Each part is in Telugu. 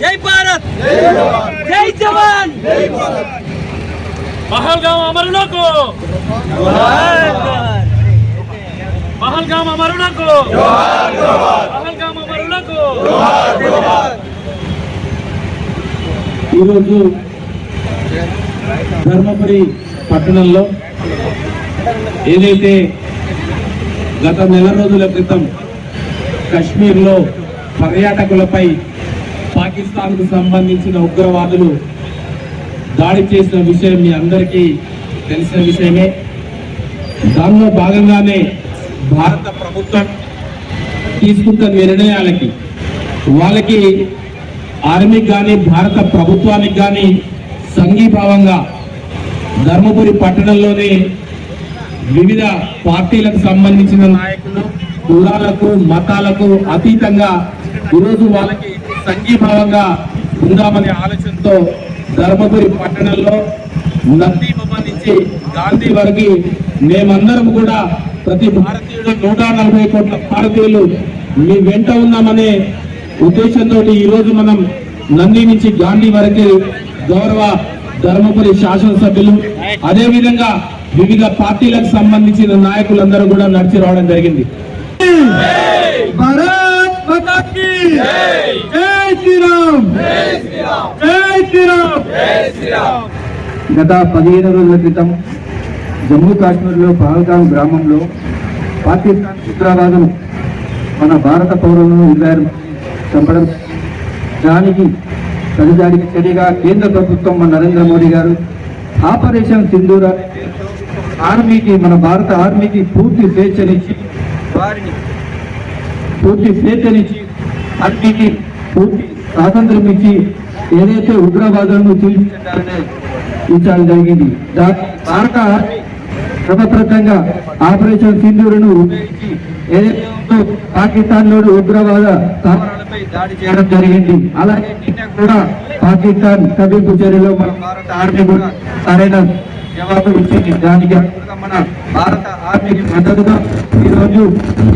జై భారత్. జై జవాన్. పహల్గాం అమరులకు. పహల్గాం అమరులకు. పహల్గాం అమరులకు. ఈరోజు ధర్మపురి పట్టణంలో ఏదైతే గత నెల రోజుల క్రితం కశ్మీర్లో పర్యాటకులపై పాకిస్తాన్కు సంబంధించిన ఉగ్రవాదులు దాడి చేసిన విషయం మీ అందరికీ తెలిసిన విషయమే. దానిలో భాగంగానే భారత ప్రభుత్వం తీసుకుంటున్న నిర్ణయాలకి వాళ్ళకి ఆర్మీకి కానీ భారత ప్రభుత్వానికి కానీ సంఘీభావంగా ధర్మపురి పట్టణంలోని వివిధ పార్టీలకు సంబంధించిన నాయకులు కులాలకు మతాలకు అతీతంగా ఈరోజు వాళ్ళకి సంఘీభావంగా ఉందామనే ఆలోచనతో ధర్మపురి పట్టణంలో నందీబొమ్మ నుంచి గాంధీ వరకు మేమందరం కూడా ప్రతి భారతీయుడు నూట నలభై కోట్ల భారతీయులు మీ వెంట ఉన్నామనే ఉద్దేశంతో ఈ రోజు మనం నంది నుంచి గాంధీ వరకు గౌరవ ధర్మపురి శాసనసభ్యులు అదే విధంగా వివిధ పార్టీలకు సంబంధించిన నాయకులందరూ కూడా నడిచి రావడం జరిగింది. భారత్! జై శ్రీరామ్. జై శ్రీరామ్. గత పదిహేను రోజుల క్రితం జమ్మూ కాశ్మీర్లో పహల్గాం గ్రామంలో పాకిస్తాన్ ఉగ్రవాదులు మన భారత పౌరులను ఇరవై ఆరు చంపడం దానికి ప్రతిదానికి చర్యగా కేంద్ర ప్రభుత్వం మన నరేంద్ర మోడీ గారు ఆపరేషన్ సింధూర్ అనే పేరుతో ఆర్మీకి మన భారత ఆర్మీకి పూర్తి స్వేచ్ఛనిచ్చి వారిని పూర్తి స్వేచ్ఛనిచ్చి ఆర్మీకి పూర్తి స్వాతంత్రం ఇచ్చి ఏదైతే ఉగ్రవాదులను తీర్చిదిద్దారనే ఇచ్చాడు జరిగింది. భారత ఆర్మీ ఆపరేషన్ సింధూరును ఉపయోగించి ఏదైతే పాకిస్తాన్లోని ఉగ్రవాద స్థావరాలపై దాడి చేయడం జరిగింది. అలాగే నిన్న కూడా పాకిస్తాన్ కబింపు చర్యలో మన భారత ఆర్మీ కూడా సరైన జవాబు ఇచ్చింది. దానికి మన భారత ఆర్మీకి మద్దతుగా ఈరోజు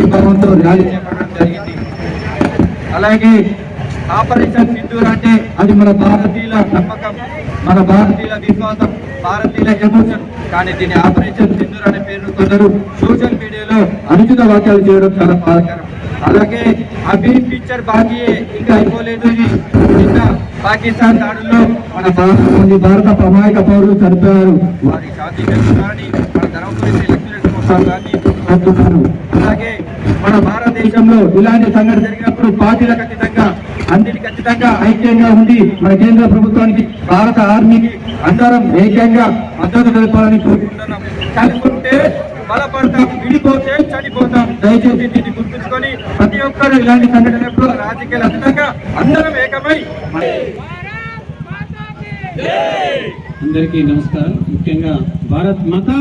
ఈ భవన్తో ర్యాలీ చేపట్టడం జరిగింది. అలాగే ఆపరేషన్ సింధూర్ అంటే అది మన భారతీయుల నమ్మకం మన భారతీయుల విశ్వాసం భారతీయుల ఎమోషన్. కానీ దీని ఆపరేషన్ సింధూర్ అనే పేరు కొందరు సోషల్ మీడియాలో అనుచిత వాక్యాలు చేయడం చాలా బాధకరం. అలాగే అభి పిక్చర్ బాకీ ఇంకా అయిపోలేదు నిన్న పాకిస్తాన్ దాడుల్లో మన భారత కొన్ని భారత ప్రమాణిక పౌరులు చనిపోయారు. వారి శాంతి పెంచాలని మన ధర్మపురి అలాగే మన భారతదేశంలో ఇలాంటి సంఘటన జరిగినప్పుడు పార్టీల ఖచ్చితంగా అందరికి ఖచ్చితంగా ఐక్యంగా ఉండి మన కేంద్ర ప్రభుత్వానికి భారత ఆర్మీకి అందరం ఏకంగా మద్దతు తెలపాలని కోరుకుంటున్నాం. కలుపుకుంటే బలపడతాం విడిపోతే చనిపోతాం. దయచేసి దీన్ని గుర్తుంచుకొని ప్రతి ఒక్కరు ఇలాంటి సంఘటనప్పుడు రాజకీయాలు అతీతంగా అందరం ఏకమై అందరికీ నమస్కారం. ముఖ్యంగా భారత్ మాతా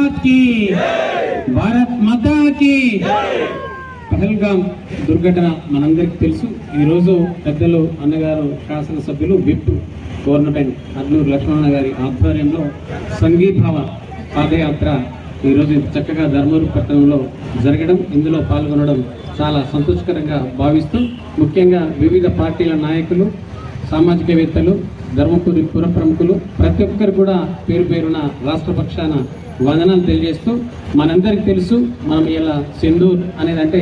భారత్ మాతా కీ పహల్గాం దుర్ఘటన మనందరికీ తెలుసు. ఈరోజు పెద్దలు అన్నగారు శాసనసభ్యులు విప్ గవర్నమెంట్ అర్నూరు లక్ష్మణ గారి ఆధ్వర్యంలో సంఘీభావ పాదయాత్ర ఈరోజు చక్కగా ధర్మూరు పట్టణంలో జరగడం ఇందులో పాల్గొనడం చాలా సంతోషకరంగా భావిస్తూ ముఖ్యంగా వివిధ పార్టీల నాయకులు సామాజికవేత్తలు ధర్మపురి పుర ప్రముఖులు ప్రతి ఒక్కరు కూడా పేరు పేరున రాష్ట్ర పక్షాన వందనాలు తెలియజేస్తూ మనందరికీ తెలుసు మనం ఇలా సింధూర్ అనేది అంటే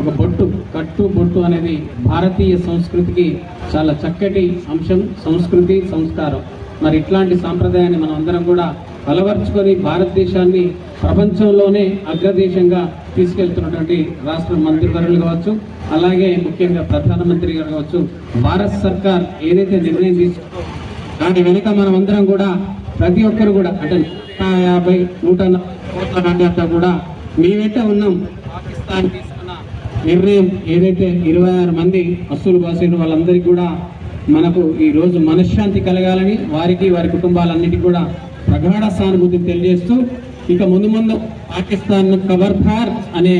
ఒక బొట్టు కట్టు బొట్టు అనేది భారతీయ సంస్కృతికి చాలా చక్కటి అంశం సంస్కృతి సంస్కారం. మరి ఇట్లాంటి సాంప్రదాయాన్ని మనం అందరం కూడా బలపరుచుకొని భారతదేశాన్ని ప్రపంచంలోనే అగ్రదేశంగా తీసుకెళ్తున్నటువంటి రాష్ట్ర మంత్రివర్యులు కావచ్చు అలాగే ముఖ్యంగా ప్రధానమంత్రి గారు కావచ్చు భారత్ సర్కార్ ఏదైతే నిర్ణయం తీసుకుందో దాని వెనుక మనం అందరం కూడా ప్రతి ఒక్కరు కూడా అంటే నూట యాభై నూట కోట్ల మంది అంతా కూడా మేమైతే ఉన్నాం. పాకిస్తాన్ నిర్ణయం ఏదైతే ఇరవై ఆరు మంది అస్సులు బాసిన వాళ్ళందరికీ కూడా మనకు ఈరోజు మనశ్శాంతి కలగాలని వారికి వారి కుటుంబాలన్నిటికీ కూడా ప్రగాఢ సానుభూతిని తెలియజేస్తూ ఇక ముందు ముందు పాకిస్తాన్ కబర్థార్ అనే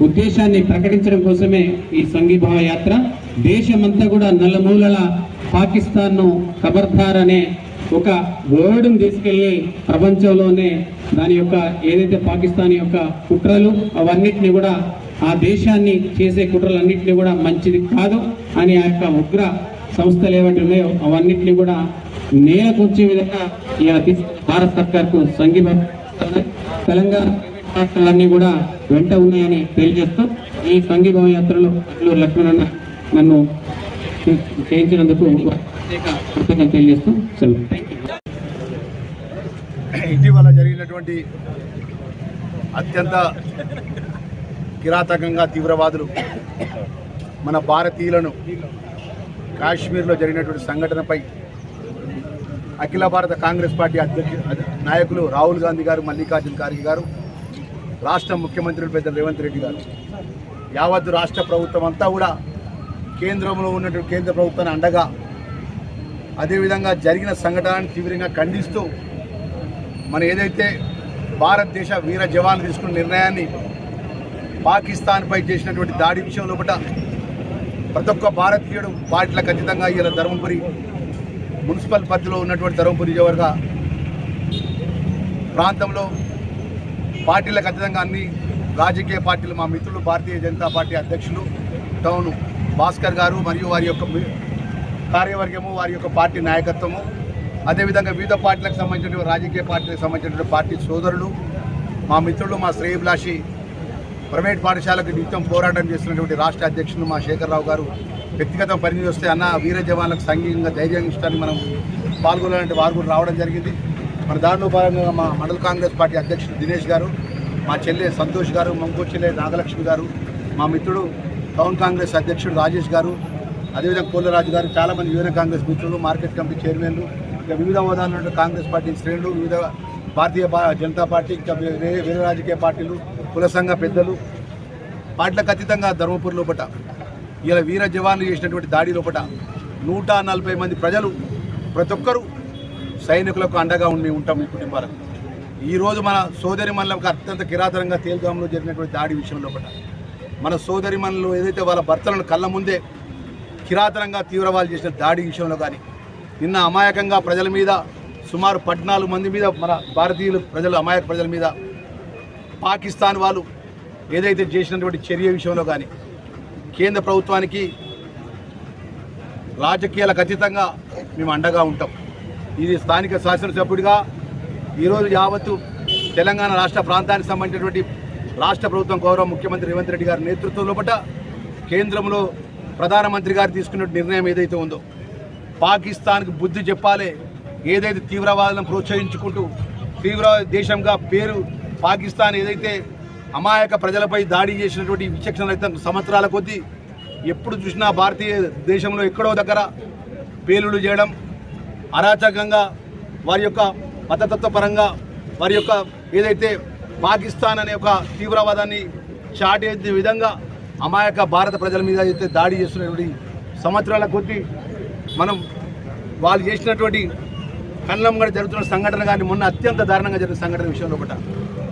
ఉద్దేశాన్ని ప్రకటించడం కోసమే ఈ సంఘీభావ యాత్ర. దేశమంతా కూడా నల్లమూలల పాకిస్తాన్ను ఖబర్దార్ అనే ఒక వర్డ్ని తీసుకెళ్ళి ప్రపంచంలోనే దాని యొక్క ఏదైతే పాకిస్తాన్ యొక్క కుట్రలు అవన్నిటిని కూడా ఆ దేశాన్ని చేసే కుట్రలన్నింటినీ కూడా మంచిది కాదు అని ఆ యొక్క ఉగ్ర సంస్థలు ఏవైతే ఉన్నాయో అవన్నింటినీ కూడా నేలకొచ్చే విధంగా భారత సర్కార్కు సంఘీభావం తెలంగాణ రాష్ట్రాలన్నీ కూడా వెంట ఉన్నాయని తెలియజేస్తూ ఈ సంఘీభావ యాత్రలో అల్లూరు లక్ష్మణన్న నన్ను చేయించినందుకు ప్రత్యేక కృతజ్ఞత తెలియజేస్తూ సెలవు. ఇటీవల జరిగినటువంటి అత్యంత కిరాతకంగా తీవ్రవాదులు మన భారతీయులను కాశ్మీర్లో జరిగినటువంటి సంఘటనపై అఖిల భారత కాంగ్రెస్ పార్టీ అధ్యక్ష నాయకులు రాహుల్ గాంధీ గారు మల్లికార్జున ఖార్గే గారు రాష్ట్ర ముఖ్యమంత్రి పెద్ద రేవంత్ రెడ్డి గారు. యావత్తు రాష్ట్ర ప్రభుత్వం అంతా కూడా కేంద్రంలో ఉన్నటువంటి కేంద్ర ప్రభుత్వాన్ని అండగా అదేవిధంగా జరిగిన సంఘటనను తీవ్రంగా ఖండిస్తూ మన ఏదైతే భారతదేశ వీర జవాన్లు తీసుకున్న నిర్ణయాన్ని పాకిస్తాన్పై చేసినటువంటి దాడి విషయంలో కూడా ప్రతి ఒక్క భారతీయుడు వాటిలో ఖచ్చితంగా ఇలా ధర్మపురి. మున్సిపల్ పరిధిలో ఉన్నటువంటి ధర్మపురి నియోజకవర్గ ప్రాంతంలో పార్టీల ఖచ్చితంగా అన్ని రాజకీయ పార్టీలు మా మిత్రులు భారతీయ జనతా పార్టీ అధ్యక్షులు టౌన్ భాస్కర్ గారు మరియు వారి యొక్క కార్యవర్గము వారి యొక్క పార్టీ నాయకత్వము అదేవిధంగా వివిధ పార్టీలకు సంబంధించిన రాజకీయ పార్టీలకు సంబంధించినటువంటి పార్టీ సోదరులు మా మిత్రులు మా శ్రేయభిలాషి ప్రైవేట్ పాఠశాలకు నిత్యం పోరాటం చేస్తున్నటువంటి రాష్ట్ర అధ్యక్షులు మా శేఖర్రావు గారు వ్యక్తిగత పరిధి వస్తే అన్న వీర జవాన్లకు సంఘీయంగా ధైర్యం ఇష్టాన్ని మనం పాల్గొనాలంటే వారు కూడా రావడం జరిగింది. మన దానిలో భాగంగా మా మండల కాంగ్రెస్ పార్టీ అధ్యక్షుడు దినేష్ గారు మా చెల్లె సంతోష్ గారు మంకో చెల్లె నాగలక్ష్మి గారు మా మిత్రుడు టౌన్ కాంగ్రెస్ అధ్యక్షుడు రాజేష్ గారు అదేవిధంగా కోలరాజు గారు చాలామంది యువన కాంగ్రెస్ మిత్రులు మార్కెట్ కమిటీ చైర్మన్లు ఇంకా వివిధ హోదాలో కాంగ్రెస్ పార్టీ శ్రేణులు వివిధ భారతీయ భా- జనతా పార్టీ ఇంకా వేరే వేరే రాజకీయ పార్టీలు కుల సంఘ పెద్దలు పార్టీలకు అతీతంగా ధర్మపూర్ లోపట ఇలా వీర జవాన్లు చేసినటువంటి దాడి లోపట నూట నలభై మంది ప్రజలు ప్రతి ఒక్కరూ సైనికులకు అండగా ఉండి ఉంటాం ఈ కుటుంబాలకు ఈరోజు మన సోదరి మనలకు అత్యంత కిరాతనంగా తేల్గాంలో జరిగినటువంటి దాడి విషయం లోపట. మన సోదరి మనలు ఏదైతే వాళ్ళ భర్తలను కళ్ళ ముందే కిరాతనంగా తీవ్రవాళ్ళు చేసిన దాడి విషయంలో కానీ నిన్న అమాయకంగా ప్రజల మీద సుమారు పద్నాలుగు మంది మీద మన భారతీయులు ప్రజలు అమాయక ప్రజల మీద పాకిస్తాన్ వాళ్ళు ఏదైతే చేసినటువంటి చర్య విషయంలో కానీ కేంద్ర ప్రభుత్వానికి రాజకీయాలకు అతీతంగా మేము అండగా ఉంటాం. ఇది స్థానిక శాసనసభ్యుడిగా ఈరోజు యావత్తు తెలంగాణ రాష్ట్ర ప్రాంతానికి సంబంధించినటువంటి రాష్ట్ర ప్రభుత్వం గౌరవ ముఖ్యమంత్రి రేవంత్ రెడ్డి గారి నేతృత్వం లోపల కేంద్రంలో ప్రధానమంత్రి గారు తీసుకున్న నిర్ణయం ఏదైతే ఉందో పాకిస్తాన్కి బుద్ధి చెప్పాలి ఏదైతే తీవ్రవాదులను ప్రోత్సహించుకుంటూ తీవ్ర దేశంగా పేరు పాకిస్తాన్ ఏదైతే అమాయక ప్రజలపై దాడి చేసినటువంటి విచక్షణ అయితే సంవత్సరాల కొద్దీ ఎప్పుడు చూసినా భారతీయ దేశంలో ఎక్కడో దగ్గర పేలుడు చేయడం అరాచకంగా వారి యొక్క మతతత్వ పరంగా వారి యొక్క ఏదైతే పాకిస్తాన్ అనే ఒక తీవ్రవాదాన్ని చాటే విధంగా అమాయక భారత ప్రజల మీద అయితే దాడి చేస్తున్నటువంటి సంవత్సరాల కొద్దీ మనం వాళ్ళు చేసినటువంటి కళ్ళంగడ జరుగుతున్న సంఘటన కానీ మొన్న అత్యంత దారుణంగా జరిగిన సంఘటన విషయంలో ఒకట.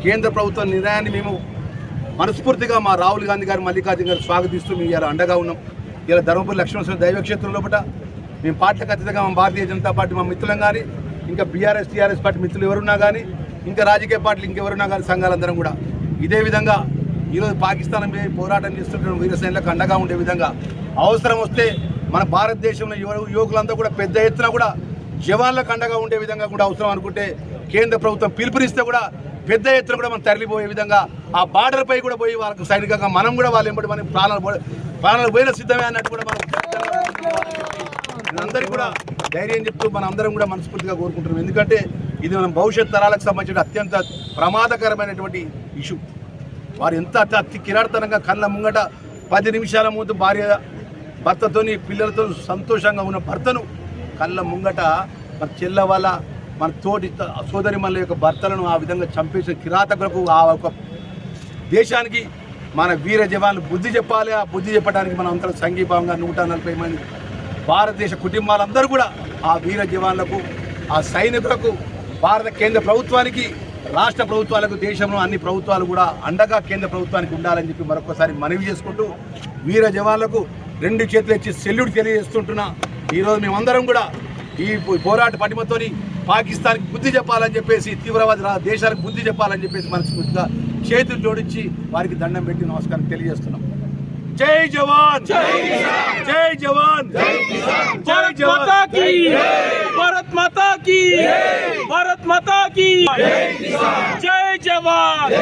కేంద్ర ప్రభుత్వ నిర్ణయాన్ని మేము మనస్ఫూర్తిగా మా రాహుల్ గాంధీ గారు మల్లికార్జున గారు స్వాగతిస్తూ మేము ఇలా అండగా ఉన్నాం. ఇలా ధర్మపురి లక్ష్మణ దైవక్షేత్రం లోపల మేము పార్టీలకు అతీతంగా మా భారతీయ జనతా పార్టీ మా మిత్రులం కానీ ఇంకా బీఆర్ఎస్ టీఆర్ఎస్ పార్టీ మిత్రులు ఎవరున్నా కానీ ఇంకా రాజకీయ పార్టీలు ఇంకెవరున్నా కానీ సంఘాలందరం కూడా. ఇదే విధంగా ఈరోజు పాకిస్తాన్ మీద పోరాటం చేస్తున్న వీరసేనలకు అండగా ఉండే విధంగా అవసరం వస్తే మన భారతదేశంలో యువ యువకులంతా కూడా పెద్ద ఎత్తున కూడా జవాన్లకు అండగా ఉండే విధంగా కూడా అవసరం అనుకుంటే కేంద్ర ప్రభుత్వం పిలుపునిస్తే కూడా పెద్ద ఎత్తున కూడా మనం తరలిపోయే విధంగా ఆ బార్డర్పై కూడా పోయి వాళ్ళకు సైనికంగా మనం కూడా వాళ్ళు ఎంబడి మనం ప్రాణాలు ప్రాణాలు పోయిన సిద్ధమే అన్నట్టు కూడా మనం అందరికీ కూడా ధైర్యం చెప్తూ మన అందరం కూడా మనస్ఫూర్తిగా కోరుకుంటున్నాం. ఎందుకంటే ఇది మనం భవిష్యత్ తరాలకు సంబంధించిన అత్యంత ప్రమాదకరమైనటువంటి ఇష్యూ. వారు ఎంత అతి అతి కిరాడతనంగా కళ్ళ ముంగట పది నిమిషాల ముందు భార్య భర్తతోని పిల్లలతో సంతోషంగా ఉన్న భర్తను కళ్ళ ముంగట మన చెల్ల వాళ్ళ మన తోటి సోదరి మన యొక్క భర్తలను ఆ విధంగా చంపేసిన కిరాతకులకు ఆ ఒక దేశానికి మన వీర జవాన్లు బుద్ధి చెప్పాలి. ఆ బుద్ధి చెప్పడానికి మనం అందరం సంఘీభావంగా నూట నలభై మంది భారతదేశ కుటుంబాలందరూ కూడా ఆ వీర జవాన్లకు ఆ సైనికులకు భారత కేంద్ర ప్రభుత్వానికి రాష్ట్ర ప్రభుత్వాలకు దేశంలో అన్ని ప్రభుత్వాలు కూడా అండగా కేంద్ర ప్రభుత్వానికి ఉండాలని చెప్పి మరొకసారి మనవి చేసుకుంటూ వీర జవాన్లకు రెండు చేతులు ఇచ్చి సెల్యూట్ తెలియజేస్తుంటున్నా. ఈరోజు మేమందరం కూడా ఈ పోరాట పటిమతోని పాకిస్తాన్కి బుద్ధి చెప్పాలని చెప్పేసి తీవ్రవాది దేశాలకు బుద్ధి చెప్పాలని చెప్పేసి మనస్ఫూర్తిగా చేతులు జోడించి వారికి దండం పెట్టి నమస్కారం తెలియజేస్తున్నాం. జై జవాన్! జై జవాన్! జై జవాన్! భారత్ మాతా భారత్ మాతా జై జవాన్!